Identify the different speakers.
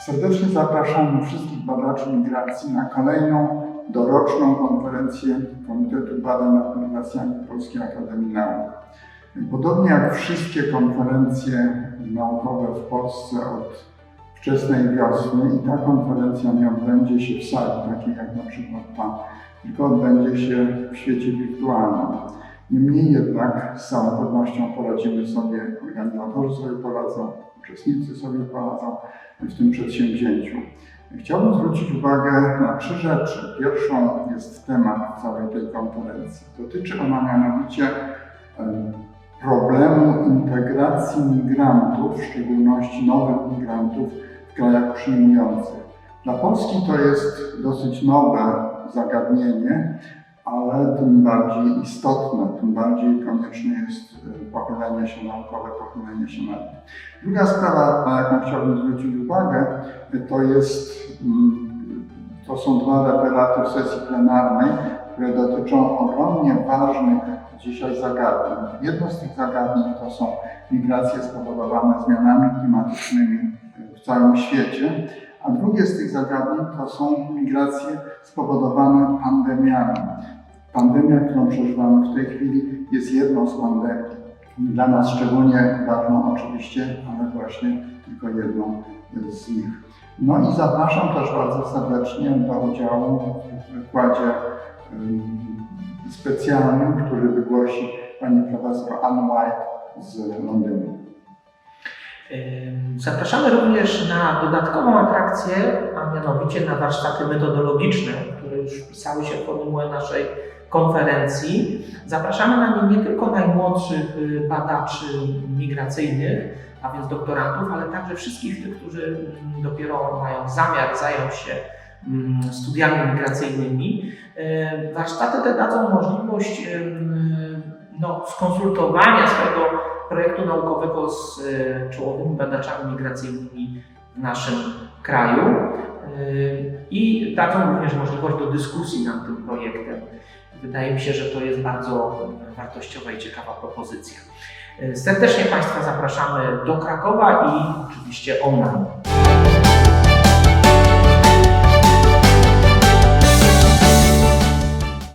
Speaker 1: Serdecznie zapraszamy wszystkich badaczy migracji na kolejną doroczną konferencję Komitetu Badań nad Migracjami Polskiej Akademii Nauk. Podobnie jak wszystkie konferencje naukowe w Polsce od wczesnej wiosny i ta konferencja nie odbędzie się w sali, takiej jak na przykład ta, tylko odbędzie się w świecie wirtualnym. Niemniej jednak z całą pewnością poradzimy sobie, organizatorzy sobie poradzą, uczestnicy sobie poradzą w tym przedsięwzięciu. Chciałbym zwrócić uwagę na trzy rzeczy. Pierwszą jest temat całej tej konferencji. Dotyczy ona mianowicie em, problemu integracji migrantów, w szczególności nowych migrantów w krajach przyjmujących. Dla Polski to jest dosyć nowe zagadnienie, ale tym bardziej istotne, tym bardziej konieczne jest y, pochylenie się naukowe, pochylenie się nad nim. Druga sprawa, na jaką chciałbym zwrócić uwagę, to jest, mm, to są dwa referaty sesji plenarnej, które dotyczą ogromnie ważnych dzisiaj zagadnień. Jedno z tych zagadnień to są migracje spowodowane zmianami klimatycznymi w całym świecie, a drugie z tych zagadnień to są migracje spowodowane pandemiami. Pandemia, którą przeżywamy w tej chwili, jest jedną z pandemii. Dla nas szczególnie ważną oczywiście, ale właśnie tylko jedną z nich. No i zapraszam też bardzo serdecznie do udziału w wykładzie ym, specjalnym, który wygłosi pani profesor Ann White z Londynu.
Speaker 2: Zapraszamy również na dodatkową atrakcję, a mianowicie na warsztaty metodologiczne, które już wpisały się w formułę naszej konferencji. Zapraszamy na nie nie tylko najmłodszych y, badaczy migracyjnych, a więc doktorantów, ale także wszystkich tych, którzy mm, dopiero mają zamiar zająć się mm, studiami migracyjnymi. Y, Warsztaty te dadzą możliwość no, skonsultowania swojego projektu naukowego z e, czołowymi badaczami migracyjnymi w naszym kraju e, i dadzą również możliwość do dyskusji nad tym projektem. Wydaje mi się, że to jest bardzo wartościowa i ciekawa propozycja. E, Serdecznie Państwa zapraszamy do Krakowa i oczywiście online.